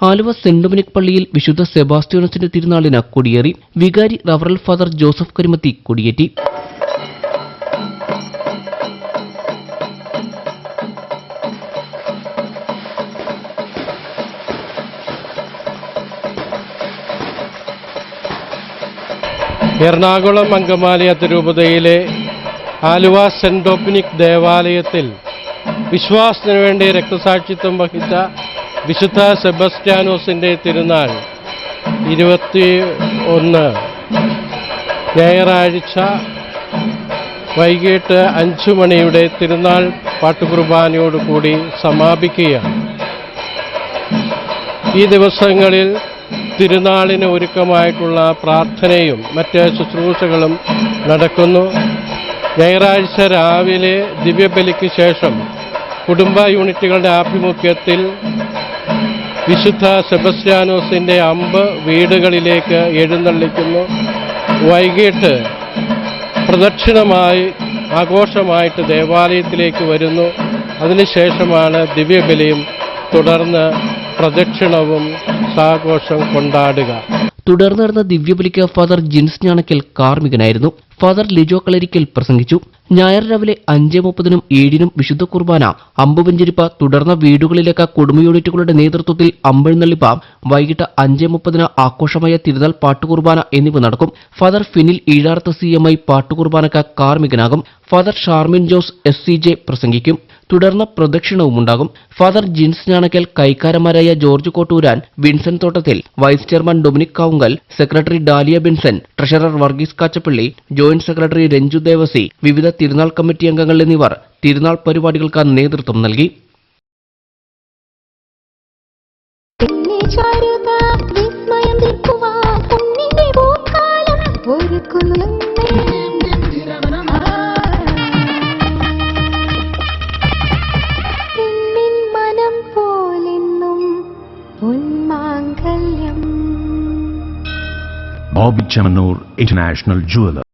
Aluva saint Dominic പള്ളിയിൽ വിശുദ്ധ സെബാസ്റ്റ്യോനസിന്റെ തിരുനാളിന് കൊടിയേറി വികാരി റവറൽ ഫാദർ ജോസഫ് കരിമത്തി കൊടിയേറ്റി. എറണാകുളം അങ്കമാലി അതിരൂപതയിലെ ആലുവ സെന്റ് ഡൊമിനിക് ദേവാലയത്തിൽ വിശ്വാസത്തിനു വേണ്ടി രക്തസാക്ഷിത്വം വഹിച്ച വിശുദ്ധ സെബസ്റ്റ്യാനോസിന്റെ തിരുനാൾ ഇരുപത്തി ഒന്ന് ഞായറാഴ്ച വൈകിട്ട് അഞ്ചു മണിയുടെ തിരുനാൾ പാട്ടുകുർബാനയോടുകൂടി സമാപിക്കുകയാണ്. ഈ ദിവസങ്ങളിൽ തിരുനാളിന് ഒരുക്കമായിട്ടുള്ള പ്രാർത്ഥനയും മറ്റ് ശുശ്രൂഷകളും നടക്കുന്നു. ഞായറാഴ്ച രാവിലെ ദിവ്യബലിക്ക് ശേഷം കുടുംബ യൂണിറ്റുകളുടെ ആഭിമുഖ്യത്തിൽ വിശുദ്ധ സെബസ്റ്റ്യാനോസിന്റെ അമ്പ് വീടുകളിലേക്ക് എഴുന്നള്ളിക്കുന്നു. വൈകിട്ട് പ്രദക്ഷിണമായി ആഘോഷമായിട്ട് ദേവാലയത്തിലേക്ക് വരുന്നു. അതിനുശേഷമാണ് ദിവ്യബലിയും തുടർന്ന് പ്രദക്ഷിണവും സാഘോഷം കൊണ്ടാടുക. തുടർന്ന് നടന്ന ദിവ്യബലിക്ക് ഫാദർ ജിൻസ് ഞാണക്കൽ കാർമികനായിരുന്നു ഫാദർ ലിജോ കളരിക്കൽ പ്രസംഗിച്ചു. ഞായർ രാവിലെ അഞ്ച് മുപ്പതിനും ഏഴിനും വിശുദ്ധ കുർബാന അമ്പുവഞ്ചരിപ്പ് തുടർന്ന വീടുകളിലേക്ക് കുടുംബ യൂണിറ്റുകളുടെ നേതൃത്വത്തിൽ അമ്പെഴുന്നള്ളിപ്പ് വൈകിട്ട് അഞ്ച് മുപ്പതിന് ആഘോഷമായ തിരുനാൾ പാട്ടുകുർബാന എന്നിവ നടക്കും. Father Finil Eezhartha C M I പാട്ടുകുർബാനക്ക് കാർമികനാകും father Sharmin Jose S C J പ്രസംഗിക്കും. തുടർന്ന് പ്രദക്ഷിണവും ഉണ്ടാകും. Father Jins Njanakkal കൈക്കാരന്മാരായ George Kotturan Vincent Thottathil vice chairman Dominic Kavungal secretary Daliya Binson treasurer Varghese Kachappilly joint secretary Ranju Devasi വിവിധ തിരുനാൾ committee അംഗങ്ങൾ എന്നിവർ തിരുനാൾ പരിപാടികൾക്ക് നേതൃത്വം നൽകി. Bobby Chamanur International Jeweler.